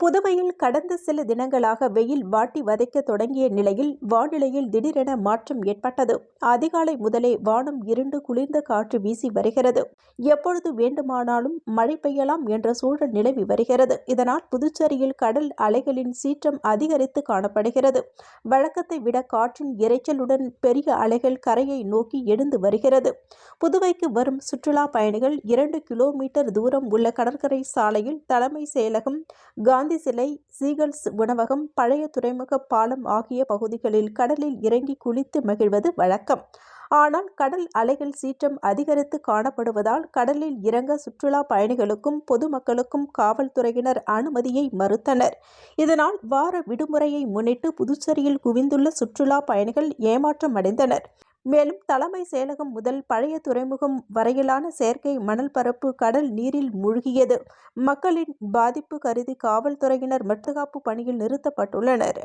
புதுவையில் கடந்த சில தினங்களாக வெயில் வாட்டி வதைக்க தொடங்கிய நிலையில் வானிலையில் திடீரென மாற்றம் ஏற்பட்டது. அதிகாலை முதலே வானம் இருண்டு குளிர்ந்த காற்று வீசி வருகிறது. எப்பொழுது வேண்டுமானாலும் மழை பெய்யலாம் என்ற சூழல் நிலவி வருகிறது. இதனால் புதுச்சேரியில் கடல் அலைகளின் சீற்றம் அதிகரித்து காணப்படுகிறது. வழக்கத்தை விட காற்றின் இரைச்சலுடன் பெரிய அலைகள் கரையை நோக்கி எழுந்து வருகிறது. புதுவைக்கு வரும் சுற்றுலா பயணிகள் இரண்டு கிலோமீட்டர் தூரம் உள்ள கடற்கரை சாலையில் தலைமை செயலகம் காந்தி சிலை சீகல்ஸ் உணவகம் பழைய துறைமுக பாலம் ஆகிய பகுதிகளில் கடலில் இறங்கி குளித்து மகிழ்வது வழக்கம். ஆனால் கடல் அலைகள் சீற்றம் அதிகரித்து காணப்படுவதால் கடலில் இறங்க சுற்றுலா பயணிகளுக்கும் பொதுமக்களுக்கும் காவல்துறையினர் அனுமதியை மறுத்தனர். இதனால் வார விடுமுறையை முன்னிட்டு புதுச்சேரியில் குவிந்துள்ள சுற்றுலா பயணிகள் ஏமாற்றம் அடைந்தனர் மேலும் தலைமை செயலகம் முதல் பழைய துறைமுகம் வரையிலான செயற்கை மணல் பரப்பு கடல் நீரில் மூழ்கியது. மக்களின் பாதிப்பு கருதி காவல்துறையினர் பாதுகாப்பு பணியில் நிறுத்தப்பட்டுள்ளனர்.